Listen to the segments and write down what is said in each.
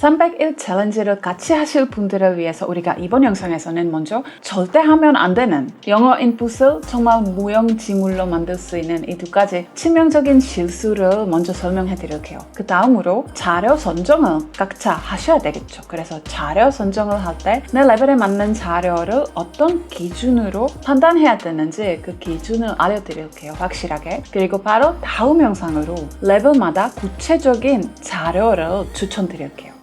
301 챌린지를 같이 하실 분들을 위해서 우리가 이번 영상에서는 먼저 절대 하면 안 되는 영어 인풋을 정말 무용지물로 만들 수 있는 이 두 가지 치명적인 실수를 먼저 설명해 드릴게요. 그 다음으로 자료 선정을 각자 하셔야 되겠죠. 그래서 자료 선정을 할 때 내 레벨에 맞는 자료를 어떤 기준으로 판단해야 되는지 그 기준을 알려드릴게요. 확실하게. 그리고 바로 다음 영상으로 레벨마다 구체적인 자료를 추천드릴게요.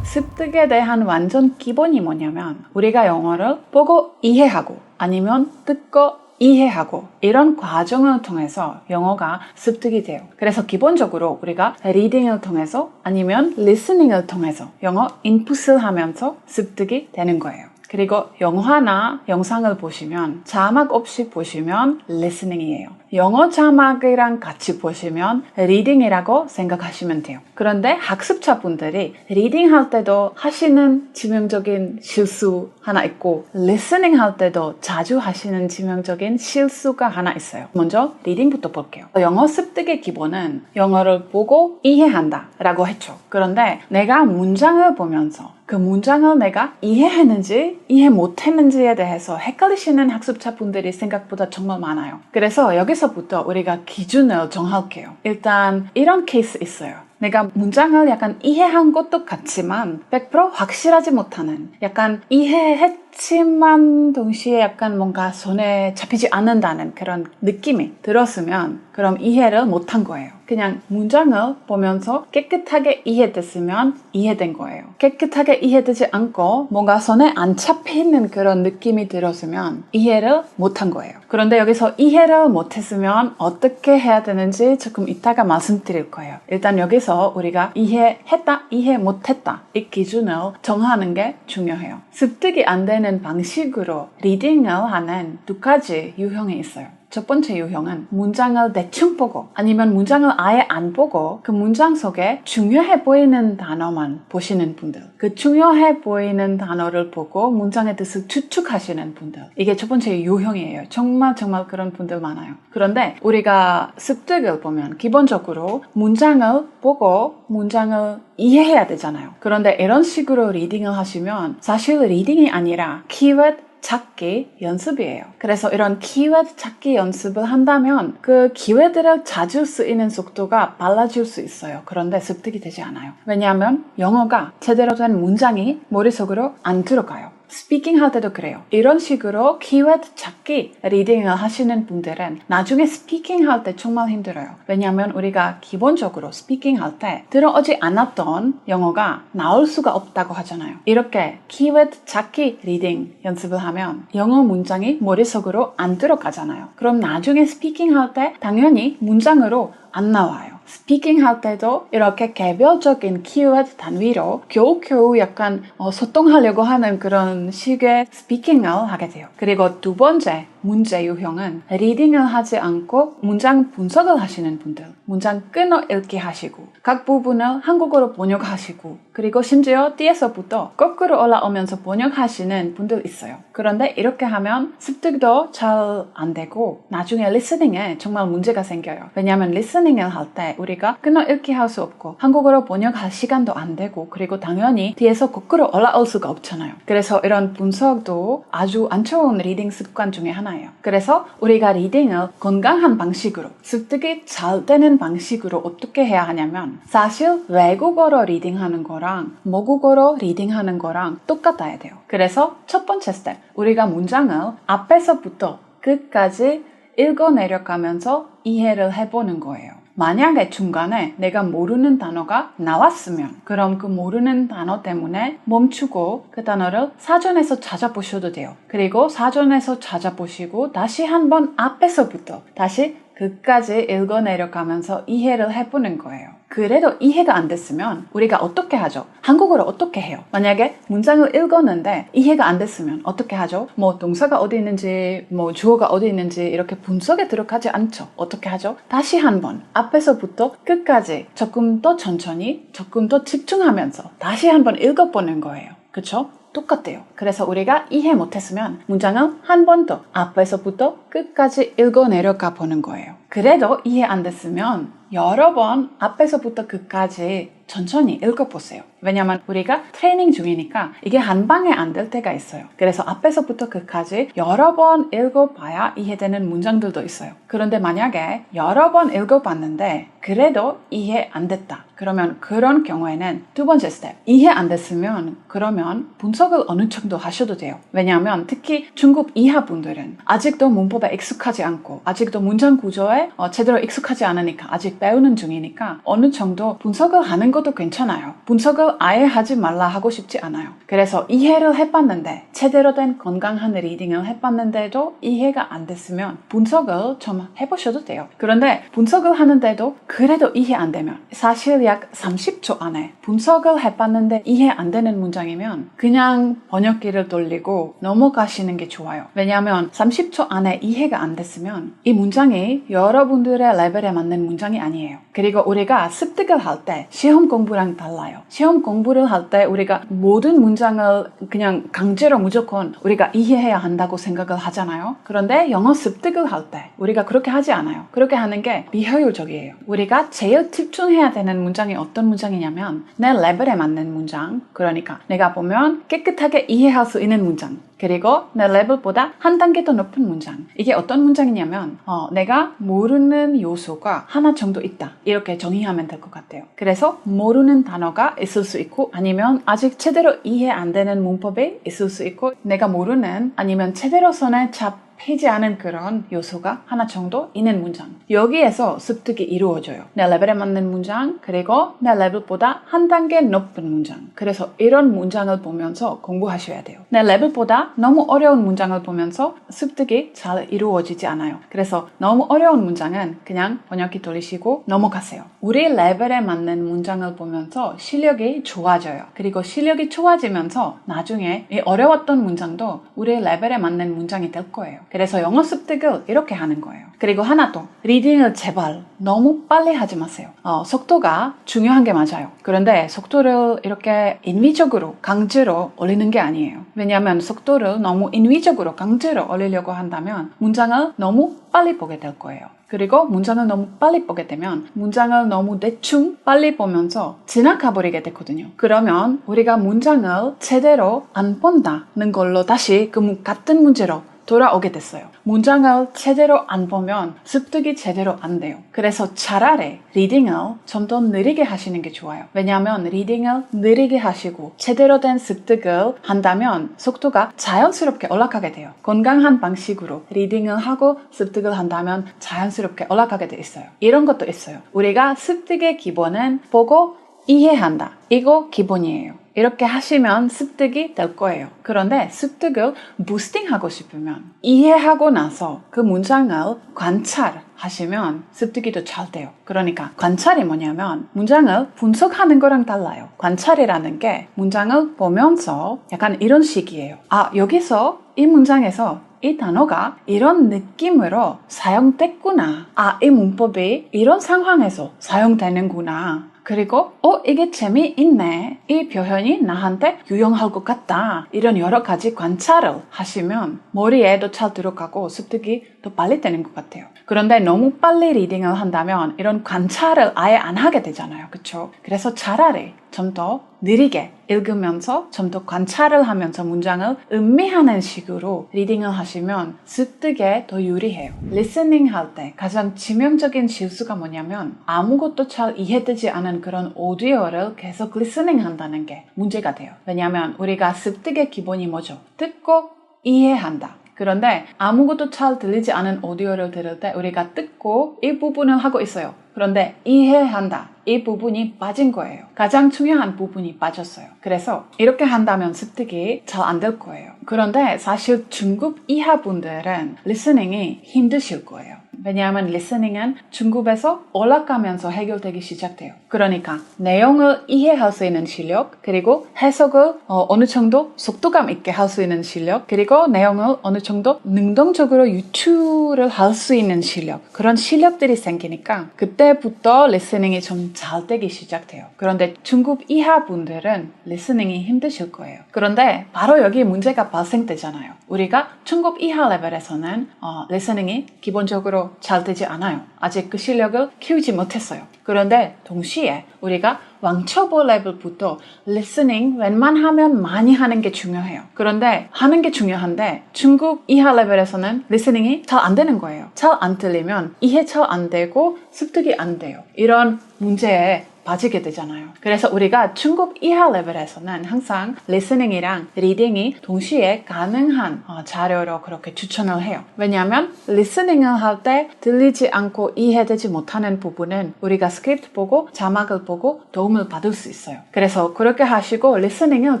습득에 대한 완전 기본이 뭐냐면 우리가 영어를 보고 이해하고 아니면 듣고 이해하고 이런 과정을 통해서 영어가 습득이 돼요. 그래서 기본적으로 우리가 리딩을 통해서 아니면 리스닝을 통해서 영어 인풋을 하면서 습득이 되는 거예요. 그리고 영화나 영상을 보시면 자막 없이 보시면 listening이에요. 영어 자막이랑 같이 보시면 리딩이라고 생각하시면 돼요. 그런데 학습자 분들이 리딩 할 때도 하시는 치명적인 실수 하나 있고 listening 할 때도 자주 하시는 치명적인 실수가 하나 있어요. 먼저 리딩부터 볼게요. 영어 습득의 기본은 영어를 보고 이해한다 라고 했죠. 그런데 내가 문장을 보면서 그 문장을 내가 이해했는지 이해 못했는지에 대해서 헷갈리시는 학습자분들이 생각보다 정말 많아요. 그래서 여기서부터 우리가 기준을 정할게요. 일단 이런 케이스 있어요. 내가 문장을 약간 이해한 것도 같지만 100% 확실하지 못하는 약간 이해했 지만 동시에 약간 뭔가 손에 잡히지 않는다는 그런 느낌이 들었으면 그럼 이해를 못한 거예요. 그냥 문장을 보면서 깨끗하게 이해됐으면 이해된 거예요. 깨끗하게 이해되지 않고 뭔가 손에 안 잡히는 그런 느낌이 들었으면 이해를 못한 거예요. 그런데 여기서 이해를 못했으면 어떻게 해야 되는지 조금 이따가 말씀드릴 거예요. 일단 여기서 우리가 이해했다, 이해 못했다 이 기준을 정하는 게 중요해요. 습득이 안 되는 방식으로 리딩을 하는 두 가지 유형이 있어요. 첫 번째 유형은 문장을 대충 보고 아니면 문장을 아예 안 보고 그 문장 속에 중요해 보이는 단어만 보시는 분들 그 중요해 보이는 단어를 보고 문장의 뜻을 추측하시는 분들. 이게 첫 번째 유형이에요. 정말 정말 그런 분들 많아요. 그런데 우리가 습득을 보면 기본적으로 문장을 보고 문장을 이해해야 되잖아요. 그런데 이런 식으로 리딩을 하시면 사실 리딩이 아니라 키워드 찾기 연습이에요. 그래서 이런 키워드 찾기 연습을 한다면 그 키워드를 자주 쓰이는 속도가 빨라질 수 있어요. 그런데 습득이 되지 않아요. 왜냐하면 영어가 제대로 된 문장이 머릿속으로 안 들어가요. 스피킹 할 때도 그래요. 이런 식으로 키워드 찾기 리딩을 하시는 분들은 나중에 스피킹 할 때 정말 힘들어요. 왜냐하면 우리가 기본적으로 스피킹 할 때 들어오지 않았던 영어가 나올 수가 없다고 하잖아요. 이렇게 키워드 찾기 리딩 연습을 하면 영어 문장이 머릿속으로 안 들어가잖아요. 그럼 나중에 스피킹 할 때 당연히 문장으로 안 나와요. 스피킹 할 때도 이렇게 개별적인 키워드 단위로 겨우겨우 약간 어, 소통하려고 하는 그런 식의 스피킹을 하게 돼요. 그리고 두 번째 문제 유형은 리딩을 하지 않고 문장 분석을 하시는 분들, 문장 끊어 읽기 하시고 각 부분을 한국어로 번역하시고 그리고 심지어 뒤에서부터 거꾸로 올라오면서 번역하시는 분들 있어요. 그런데 이렇게 하면 습득도 잘 안 되고 나중에 리스닝에 정말 문제가 생겨요. 왜냐하면 리스닝을 할 때 우리가 끊어 읽기 할 수 없고 한국어로 번역할 시간도 안 되고 그리고 당연히 뒤에서 거꾸로 올라올 수가 없잖아요. 그래서 이런 분석도 아주 안 좋은 리딩 습관 중에 하나예요. 그래서 우리가 리딩을 건강한 방식으로 습득이 잘 되는 방식으로 어떻게 해야 하냐면 사실 외국어로 리딩하는 거랑 모국어로 리딩하는 거랑 똑같아야 돼요. 그래서 첫 번째 스텝 우리가 문장을 앞에서부터 끝까지 읽어내려가면서 이해를 해보는 거예요. 만약에 중간에 내가 모르는 단어가 나왔으면 그럼 그 모르는 단어 때문에 멈추고 그 단어를 사전에서 찾아보셔도 돼요. 그리고 사전에서 찾아보시고 다시 한번 앞에서부터 다시 끝까지 읽어내려가면서 이해를 해보는 거예요. 그래도 이해가 안 됐으면 우리가 어떻게 하죠? 한국어로 어떻게 해요? 만약에 문장을 읽었는데 이해가 안 됐으면 어떻게 하죠? 뭐 동사가 어디 있는지, 뭐 주어가 어디 있는지 이렇게 분석에 들어가지 않죠. 어떻게 하죠? 다시 한번 앞에서부터 끝까지 조금 더 천천히, 조금 더 집중하면서 다시 한번 읽어보는 거예요. 그쵸? 똑같대요. 그래서 우리가 이해 못했으면 문장을 한번 더 앞에서부터 끝까지 읽어 내려가 보는 거예요. 그래도 이해 안 됐으면 여러 번 앞에서부터 끝까지 천천히 읽어보세요. 왜냐면 우리가 트레이닝 중이니까 이게 한 방에 안 될 때가 있어요. 그래서 앞에서부터 끝까지 여러 번 읽어봐야 이해되는 문장들도 있어요. 그런데 만약에 여러 번 읽어봤는데 그래도 이해 안 됐다. 그러면 그런 경우에는 두 번째 스텝. 이해 안 됐으면 그러면 분석을 어느 정도 하셔도 돼요. 왜냐하면 특히 중국 이하 분들은 아직도 문법에 익숙하지 않고 아직도 문장 구조에 어, 제대로 익숙하지 않으니까 아직 배우는 중이니까 어느 정도 분석을 하는 것도 괜찮아요. 분석을 아예 하지 말라 하고 싶지 않아요. 그래서 이해를 해봤는데 제대로 된 건강한 리딩을 해봤는데도 이해가 안 됐으면 분석을 좀 해보셔도 돼요. 그런데 분석을 하는데도 그래도 이해 안 되면 사실 약 30초 안에 분석을 해봤는데 이해 안 되는 문장이면 그냥 번역기를 돌리고 넘어가시는 게 좋아요. 왜냐하면 30초 안에 이해가 안 됐으면 이 문장이 여러분들의 레벨에 맞는 문장이 아니에요. 그리고 우리가 습득을 할 때 시험 공부랑 달라요. 시험 공부를 할 때 우리가 모든 문장을 그냥 강제로 무조건 우리가 이해해야 한다고 생각을 하잖아요. 그런데 영어 습득을 할 때 우리가 그렇게 하지 않아요. 그렇게 하는 게 비효율적이에요. 우리가 제일 집중해야 되는 문장이 어떤 문장이냐면 내 레벨에 맞는 문장. 그러니까 내가 보면 깨끗하게 이해할 수 있는 문장. 그리고 내 레벨보다 한 단계 더 높은 문장. 이게 어떤 문장이냐면 어, 내가 모르는 요소가 하나 정도 있다. 이렇게 정의하면 될 것 같아요. 그래서 모르는 단어가 있을 수 있고 아니면 아직 제대로 이해 안 되는 문법이 있을 수 있고 내가 모르는 아니면 제대로 손에 잡 패지 않은 그런 요소가 하나 정도 있는 문장. 여기에서 습득이 이루어져요. 내 레벨에 맞는 문장, 그리고 내 레벨보다 한 단계 높은 문장. 그래서 이런 문장을 보면서 공부하셔야 돼요. 내 레벨보다 너무 어려운 문장을 보면서 습득이 잘 이루어지지 않아요. 그래서 너무 어려운 문장은 그냥 번역기 돌리시고 넘어가세요. 우리 레벨에 맞는 문장을 보면서 실력이 좋아져요. 그리고 실력이 좋아지면서 나중에 이 어려웠던 문장도 우리 레벨에 맞는 문장이 될 거예요. 그래서 영어 습득을 이렇게 하는 거예요. 그리고 하나 더 리딩을 제발 너무 빨리 하지 마세요. 어, 속도가 중요한 게 맞아요. 그런데 속도를 이렇게 인위적으로 강제로 올리는 게 아니에요. 왜냐하면 속도를 너무 인위적으로 강제로 올리려고 한다면 문장을 너무 빨리 보게 될 거예요. 그리고 문장을 너무 빨리 보게 되면 문장을 너무 대충 빨리 보면서 지나가 버리게 되거든요. 그러면 우리가 문장을 제대로 안 본다는 걸로 다시 그 같은 문제로 돌아오게 됐어요. 문장을 제대로 안 보면 습득이 제대로 안 돼요. 그래서 차라리 리딩을 좀 더 느리게 하시는 게 좋아요. 왜냐하면 리딩을 느리게 하시고 제대로 된 습득을 한다면 속도가 자연스럽게 올라가게 돼요. 건강한 방식으로 리딩을 하고 습득을 한다면 자연스럽게 올라가게 돼 있어요. 이런 것도 있어요. 우리가 습득의 기본은 보고 이해한다. 이거 기본이에요. 이렇게 하시면 습득이 될 거예요. 그런데 습득을 부스팅하고 싶으면 이해하고 나서 그 문장을 관찰하시면 습득이 더 잘 돼요. 그러니까 관찰이 뭐냐면 문장을 분석하는 거랑 달라요. 관찰이라는 게 문장을 보면서 약간 이런 식이에요. 아, 여기서 이 문장에서 이 단어가 이런 느낌으로 사용됐구나. 아, 이 문법이 이런 상황에서 사용되는구나. 그리고 어 이게 재미있네. 이 표현이 나한테 유용할 것 같다. 이런 여러 가지 관찰을 하시면 머리에도 잘 들어가고 습득이 더 빨리 되는 것 같아요. 그런데 너무 빨리 리딩을 한다면 이런 관찰을 아예 안 하게 되잖아요. 그쵸? 그래서 차라리 좀 더 느리게 읽으면서 좀 더 관찰을 하면서 문장을 음미하는 식으로 리딩을 하시면 습득에 더 유리해요. 리스닝 할 때 가장 치명적인 실수가 뭐냐면 아무것도 잘 이해되지 않은 그런 오디오를 계속 리스닝 한다는 게 문제가 돼요. 왜냐하면 우리가 습득의 기본이 뭐죠? 듣고 이해한다. 그런데 아무것도 잘 들리지 않은 오디오를 들을 때 우리가 듣고 이 부분을 하고 있어요. 그런데 이해한다. 이 부분이 빠진 거예요. 가장 중요한 부분이 빠졌어요. 그래서 이렇게 한다면 습득이 잘 안 될 거예요. 그런데 사실 중급 이하 분들은 리스닝이 힘드실 거예요. 왜냐하면 리스닝은 중급에서 올라가면서 해결되기 시작돼요. 그러니까 내용을 이해할 수 있는 실력, 그리고 해석을 어, 느 정도 속도감 있게 할 수 있는 실력, 그리고 내용을 어느 정도 능동적으로 유추를 할수 있는 실력, 그런 실력들이 생기니까 그때부터 리스닝이 좀 잘 되기 시작돼요. 그런데 중급 이하 분들은 리스닝이 힘드실 거예요. 그런데 바로 여기 문제가 발생되잖아요. 우리가 중급 이하 레벨에서는 어, 리스닝이 기본적으로 잘 되지 않아요. 아직 그 실력을 키우지 못했어요. 그런데 동시에 우리가 왕초보 레벨부터 listening 웬만하면 많이 하는 게 중요해요. 그런데 하는 게 중요한데 중국 이하 레벨에서는 listening이 잘 안 되는 거예요. 잘 안 들리면 이해 잘 안 되고 습득이 안 돼요. 이런 문제에 빠지게 되잖아요. 그래서 우리가 중급 이하 레벨에서는 항상 리스닝이랑 리딩이 동시에 가능한 어, 자료로 그렇게 추천을 해요. 왜냐하면 리스닝을 할 때 들리지 않고 이해되지 못하는 부분은 우리가 스크립트 보고 자막을 보고 도움을 받을 수 있어요. 그래서 그렇게 하시고 리스닝을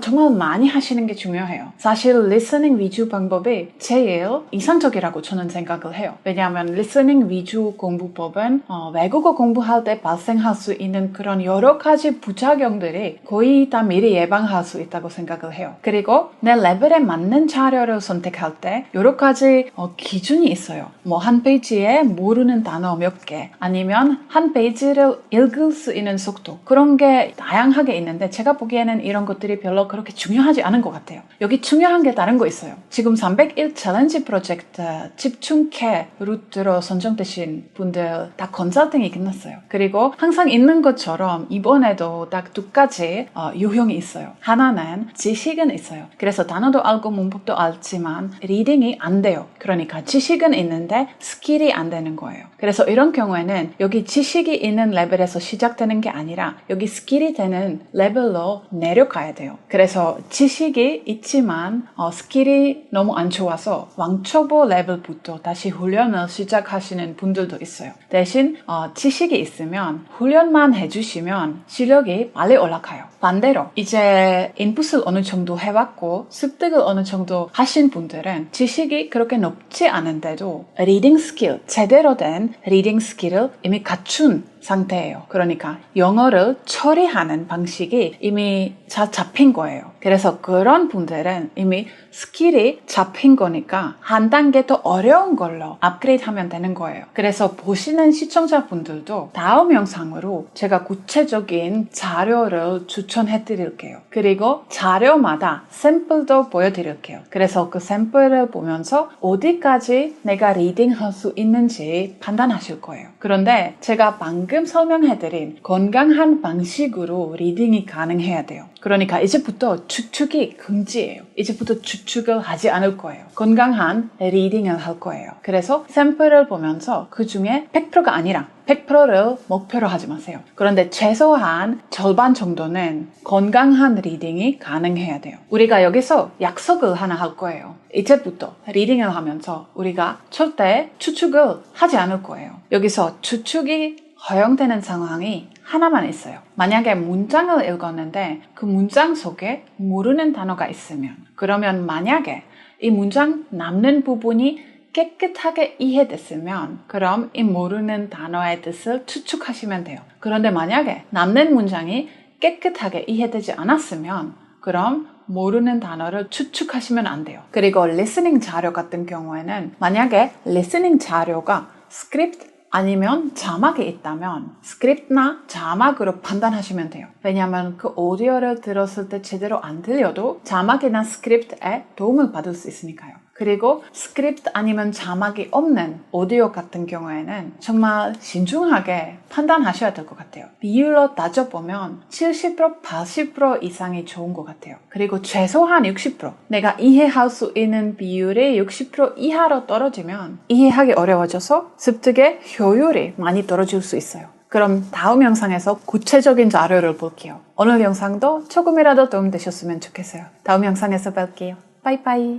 정말 많이 하시는 게 중요해요. 사실 리스닝 위주 방법이 제일 이상적이라고 저는 생각을 해요. 왜냐하면 리스닝 위주 공부법은 어, 외국어 공부할 때 발생할 수 있는 그런 여러 가지 부작용들이 거의 다 미리 예방할 수 있다고 생각을 해요. 그리고 내 레벨에 맞는 자료를 선택할 때 여러 가지 어, 기준이 있어요. 뭐 한 페이지에 모르는 단어 몇 개, 아니면 한 페이지를 읽을 수 있는 속도 그런 게 다양하게 있는데 제가 보기에는 이런 것들이 별로 그렇게 중요하지 않은 것 같아요. 여기 중요한 게 다른 거 있어요. 지금 301 챌린지 프로젝트 집중캐 루트로 선정되신 분들 다 컨설팅이 끝났어요. 그리고 항상 있는 것처럼 이번에도 딱 두 가지 어, 유형이 있어요. 하나는 지식은 있어요. 그래서 단어도 알고 문법도 알지만 리딩이 안 돼요. 그러니까 지식은 있는데 스킬이 안 되는 거예요. 그래서 이런 경우에는 여기 지식이 있는 레벨에서 시작되는 게 아니라 여기 스킬이 되는 레벨로 내려가야 돼요. 그래서 지식이 있지만 어, 스킬이 너무 안 좋아서 왕초보 레벨부터 다시 훈련을 시작하시는 분들도 있어요. 대신 어, 지식이 있으면 훈련만 해주시 면 실력이 빨리 올라가요. 반대로 이제 인풋을 어느 정도 해왔고 습득을 어느 정도 하신 분들은 지식이 그렇게 높지 않은데도 리딩 스킬, 제대로 된 리딩 스킬을 이미 갖춘 상태예요. 그러니까 영어를 처리하는 방식이 이미 잘 잡힌 거예요. 그래서 그런 분들은 이미 스킬이 잡힌 거니까 한 단계 더 어려운 걸로 업그레이드 하면 되는 거예요. 그래서 보시는 시청자분들도 다음 영상으로 제가 구체적인 자료를 추천해 드릴게요. 그리고 자료마다 샘플도 보여드릴게요. 그래서 그 샘플을 보면서 어디까지 내가 리딩할 수 있는지 판단하실 거예요. 그런데 제가 방금 설명해드린 건강한 방식으로 리딩이 가능해야 돼요. 그러니까 이제부터 추측이 금지예요. 이제부터 추측을 하지 않을 거예요. 건강한 리딩을 할 거예요. 그래서 샘플을 보면서 그 중에 100%가 아니라 100%를 목표로 하지 마세요. 그런데 최소한 절반 정도는 건강한 리딩이 가능해야 돼요. 우리가 여기서 약속을 하나 할 거예요. 이제부터 리딩을 하면서 우리가 절대 추측을 하지 않을 거예요. 여기서 추측이 허용되는 상황이 하나만 있어요. 만약에 문장을 읽었는데 그 문장 속에 모르는 단어가 있으면 그러면 만약에 이 문장 남는 부분이 깨끗하게 이해됐으면 그럼 이 모르는 단어의 뜻을 추측하시면 돼요. 그런데 만약에 남는 문장이 깨끗하게 이해되지 않았으면 그럼 모르는 단어를 추측하시면 안 돼요. 그리고 리스닝 자료 같은 경우에는 만약에 리스닝 자료가 스크립트 아니면 자막이 있다면 스크립트나 자막으로 판단하시면 돼요. 왜냐하면 그 오디오를 들었을 때 제대로 안 들려도 자막이나 스크립트에 도움을 받을 수 있으니까요. 그리고 스크립트 아니면 자막이 없는 오디오 같은 경우에는 정말 신중하게 판단하셔야 될 것 같아요. 비율로 따져보면 70% 80% 이상이 좋은 것 같아요. 그리고 최소한 60% 내가 이해할 수 있는 비율이 60% 이하로 떨어지면 이해하기 어려워져서 습득의 효율이 많이 떨어질 수 있어요. 그럼 다음 영상에서 구체적인 자료를 볼게요. 오늘 영상도 조금이라도 도움되셨으면 좋겠어요. 다음 영상에서 뵐게요. 빠이빠이.